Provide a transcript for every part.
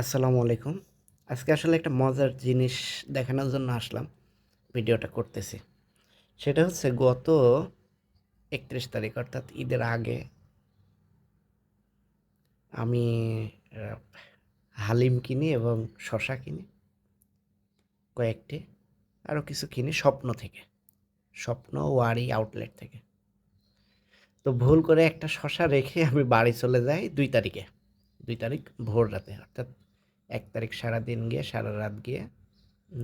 আসসালামু আলাইকুম। আজকে আসলে একটা মজার জিনিস দেখানোর জন্য আসলাম, ভিডিওটা করতেছি। সেটা হচ্ছে গত একত্রিশ তারিখ, অর্থাৎ ঈদের আগে আমি হালিম কিনি এবং শশা কিনি, কয়েকটি, আরও কিছু কিনি স্বপ্ন থেকে, স্বপ্ন ওয়ারি আউটলেট থেকে। তো ভুল করে একটা শশা রেখে আমি বাড়ি চলে যাই দুই তারিখে, দুই তারিখ ভোর রাতে, অর্থাৎ এক তারিখ সারা দিন গিয়ে, সারা রাত গিয়ে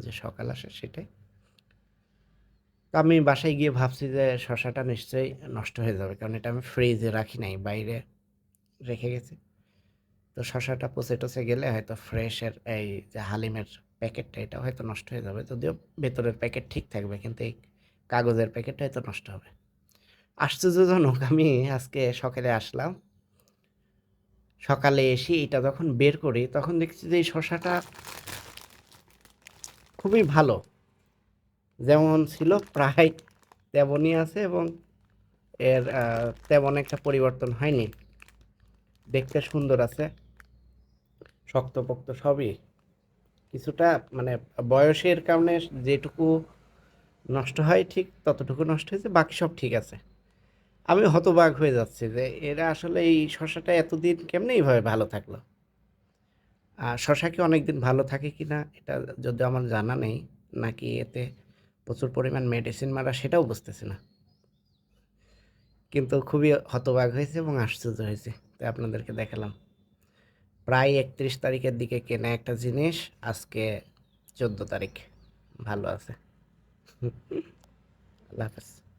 যে সকাল আসে সেটাই। তো আমি বাসায় গিয়ে ভাবছি যে শশাটা নিশ্চয়ই নষ্ট হয়ে যাবে, কারণ এটা আমি ফ্রিজে রাখি নাই, বাইরে রেখে গেছি। তো শশাটা পচে টচে গেলে হয়তো ফ্রেশের এই যে হালিমের প্যাকেটটা এটা হয়তো নষ্ট হয়ে যাবে। যদিও ভেতরের প্যাকেট ঠিক থাকবে, কিন্তু এই কাগজের প্যাকেটটা হয়তো নষ্ট হবে। আশ্চর্যজনক, আমি আজকে সকালে আসলাম। সকালে এসে এটা যখন বের করি, তখন দেখছি যে এই শশাটা খুবই ভালো। যেমন ছিল, প্রায় তেমনই আছে এবং এর তেমন একটা পরিবর্তন হয়নি। দেখতে সুন্দর আছে। শক্তপোক্ত সবই। কিছুটা মানে বয়সের কারণে যেটুকু নষ্ট হয় ঠিক ততটুকু নষ্ট হয়েছে, বাকি সব ঠিক আছে। আমি হতবাক হয়ে যাচ্ছি যে এরা আসলে এই শশাটা এতদিন কেমনে এইভাবে ভালো থাকল? আর শশা কি অনেকদিন ভালো থাকে কি না? এটা যদি আমার জানা নেই, নাকি এতে প্রচুর পরিমাণ মেডিসিন মারা সেটাও বুঝতেছি না। কিন্তু খুবই হতবাক হয়েছে এবং আশ্চর্য হয়েছে। তাই আপনাদেরকে দেখালাম। প্রায় একত্রিশ তারিখের দিকে কেনা একটা জিনিস, আজকে চোদ্দ তারিখ। ভালো আছে। আল্লাহ হাফেজ।